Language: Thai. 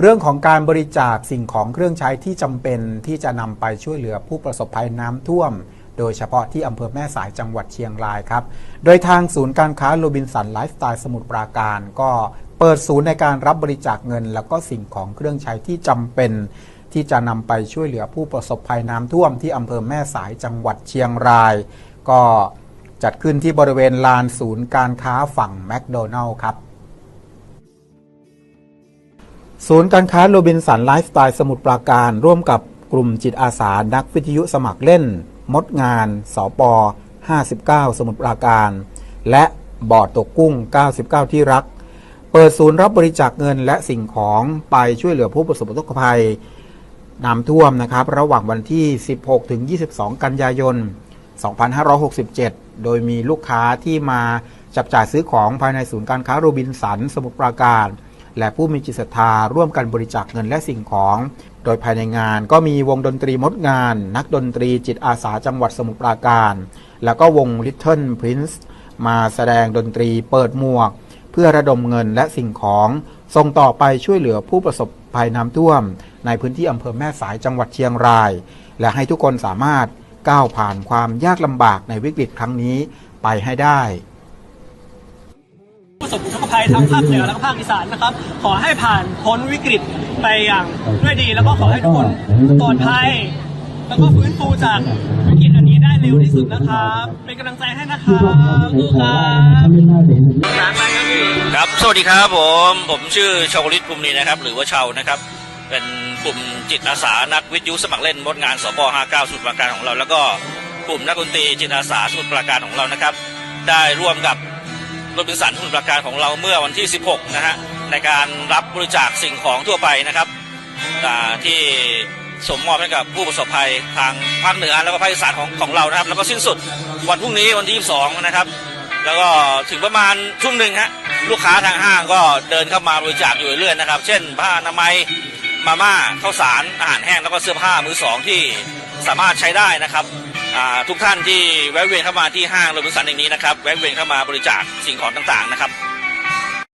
เรื่องของการบริจาคสิ่งของเครื่องใช้ที่จำเป็นที่จะนำไปช่วยเหลือผู้ประสบภัยน้ำท่วม โดยเฉพาะที่อำเภอแม่สายจังหวัดเชียงรายครับ โดยทางศูนย์การค้าโรบินสันไลฟ์สไตล์สมุทรปราการก็เปิดศูนย์ในการรับบริจาคเงิน แล้วก็สิ่งของเครื่องใช้ที่จำเป็น ที่จะนำไปช่วยเหลือผู้ประสบภัยน้ำท่วม ที่อำเภอแม่สายจังหวัดเชียงราย ก็จัดขึ้นที่บริเวณลานศูนย์การค้าฝั่งแมคโดนัลล์ครับ ศูนย์การค้าโรบินสันไลฟ์สไตล์สมุทรปราการร่วมกับกลุ่มจิตอาสานักวิทยุสมัครเล่น มดงาน สป 59 สมุทรปราการ และบ่อตกกุ้ง 99 ที่รัก เปิดศูนย์รับบริจาคเงินและสิ่งของไปช่วยเหลือผู้ประสบอุทกภัยน้ำท่วมนะครับ ระหว่างวันที่ 16 ถึง 22 กันยายน 2567 โดยมีลูกค้าที่มาจับจ่ายซื้อของภายในศูนย์การค้าโรบินสันสมุทรปราการ และผู้มีจิตศรัทธาร่วมกันบริจาคเงินและสิ่งของ โดยภายในงานก็มีวงดนตรีมดงาน นักดนตรีจิตอาสาจังหวัดสมุทรปราการ แล้วก็วง Little Prince มาแสดงดนตรีเปิดหมวก เพื่อระดมเงินและสิ่งของส่งต่อไปช่วยเหลือผู้ประสบภัยน้ำท่วม ในพื้นที่อำเภอแม่สายจังหวัดเชียงราย และให้ทุกคนสามารถก้าวผ่านความยากลำบากในวิกฤตครั้งนี้ไปให้ได้ ประสบอุทกภัยทั้งภาคเหนือและก็ภาคอีสานนะครับ ขอให้ผ่านพ้นวิกฤตไปอย่างด้วยดี แล้วก็ขอให้ทุกคนปลอดภัย แล้วก็ฟื้นฟูจากวิกฤตอันนี้ได้เร็วที่สุดนะครับ เป็นกำลังใจให้นะครับสู้ครับครับสวัสดีครับผม ผมชื่อชาวลิตภูมินีนะครับ หรือว่าชาวนะครับ เป็นกลุ่มจิตอาสานักวิทยุสมัครเล่นมดงานสป59สมุทรปราการของเรา แล้วก็กลุ่มนักดนตรีจิตอาสาสมุทรปราการของเรานะครับ ได้ร่วมกับ รบินสันสมุทรปราการของเราเมื่อวันที่ 16 นะฮะ ในการรับบริจาคสิ่งของทั่วไปนะครับที่สมมอบให้กับผู้ประสบภัยทางภาคเหนือแล้วก็ภาคอีสานของของเรานะครับ แล้วก็สิ้นสุดวันพรุ่งนี้วันที่ 22 นะครับ แล้วก็ถึงประมาณช่วงหนึ่งฮะลูกค้าทางห้างก็เดินเข้ามาบริจาคอยู่เรื่อยๆนะครับ เช่น ผ้าอนามัยมาม่าข้าวสารอาหารแห้งแล้วก็เสื้อผ้ามือสองที่สามารถใช้ได้นะครับ ทุกท่านที่แวะเวียนเข้ามาที่ห้างโรบินสันแห่งนี้นะครับแวะเวียนเข้ามาบริจาคสิ่งของต่างๆนะครับ